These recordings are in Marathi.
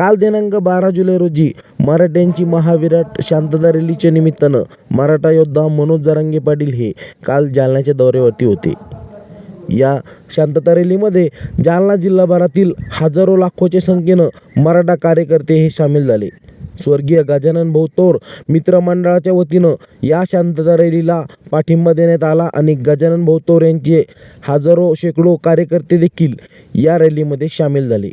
काल दिनांक बारा जुलै रोजी मराठ्यांची महाविराट शांतता रॅलीच्या निमित्तानं मराठा योद्धा मनोज जरांगे पाटील हे काल जालन्याच्या दौऱ्यावरती होते. या शांतता रॅलीमध्ये जालना जिल्हाभरातील हजारो लाखोच्या संख्येनं मराठा कार्यकर्ते हे सामील झाले. स्वर्गीय गजानन भाऊ तोर मित्रमंडळाच्या वतीनं या शांतता रॅलीला पाठिंबा देण्यात आला आणि गजानन भाऊ तोर यांचे हजारो शेकडो कार्यकर्ते देखील या रॅलीमध्ये सामील झाले.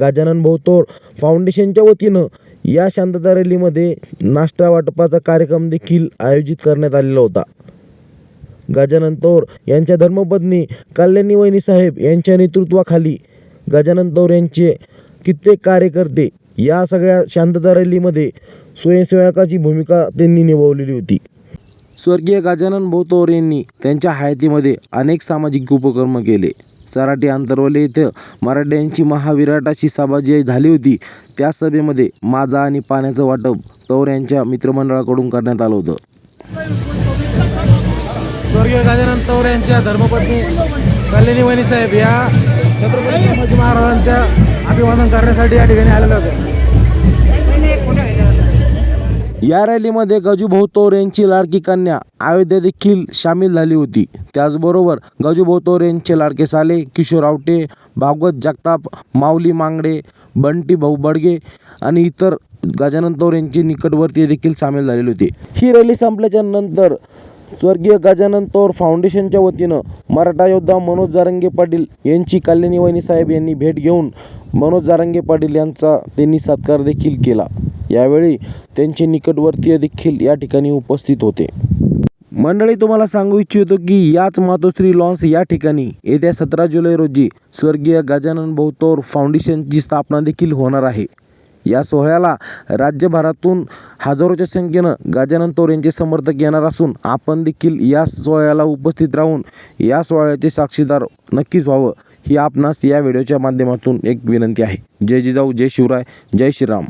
गजानन भाऊ तोर फाउंडेशनच्या वतीनं या शांतता रॅलीमध्ये नाश्ता वाटपाचा कार्यक्रम देखील आयोजित करण्यात आलेला होता. गजानन तौर यांच्या धर्मपत्नी कल्याणी वहिनी साहेब यांच्या नेतृत्वाखाली गजानन तौर यांचे कित्येक कार्यकर्ते या सगळ्या शांतता रॅलीमध्ये स्वयंसेवकाची भूमिका त्यांनी निभावलेली होती. स्वर्गीय गजानन भाऊ तौर यांनी त्यांच्या हयातीमध्ये अनेक सामाजिक उपक्रम केले. चराटे आंतरवले इथं. मराठ्यांची महाविराटाची सभा जी झाली होती त्या सभेमध्ये माझा आणि पाण्याचं वाटप तौर यांच्या मित्रमंडळाकडून करण्यात आलं होतं. स्वर्गीय गजानन तौर यांच्या धर्मपत्नी कल्याणी वहिनी साहेब या छत्रपती शिवाजी महाराजांच्या अभिवादन करण्यासाठी या ठिकाणी आलेलं होतं. या रॅलीमध्ये गजूभाऊ तौर यांची लाडकी कन्या अयोध्या देखील सामील झाली होती. त्याचबरोबर गजूभाऊ तौर यांचे लाडके साले किशोर आवटे भागवत जगताप माऊली मांगडे बंटी भाऊ बडगे आणि इतर गजानन तौर यांचे निकटवर्तीय देखील सामील झालेले होते. ही रॅली संपल्याच्या नंतर स्वर्गीय गजानन तोर फाउंडेशनच्या वतीनं मराठा योद्धा मनोज जारंगे पाटील यांची कल्याणी वहिनी साहेब यांनी भेट घेऊन मनोज जारंगे पाटील यांचा त्यांनी सत्कार देखील केला. यावेळी त्यांचे निकटवर्तीय देखील या ठिकाणी उपस्थित होते. मंडळी तुम्हाला सांगू इच्छितो की याच मातोश्री लॉन्स या ठिकाणी येत्या सतरा जुलै रोजी स्वर्गीय गजानन भाऊ फाउंडेशनची स्थापना देखील होणार आहे. या सोहळ्याला राज्यभरातून हजारोच्या संख्येनं गजानन तौर यांचे समर्थक येणार असून आपण देखील या सोहळ्याला उपस्थित राहून या सोहळ्याचे साक्षीदार नक्कीच व्हावं ही आपणास या व्हिडिओच्या माध्यमातून एक विनंती आहे. जय जिजाऊ जय शिवराय जय श्रीराम.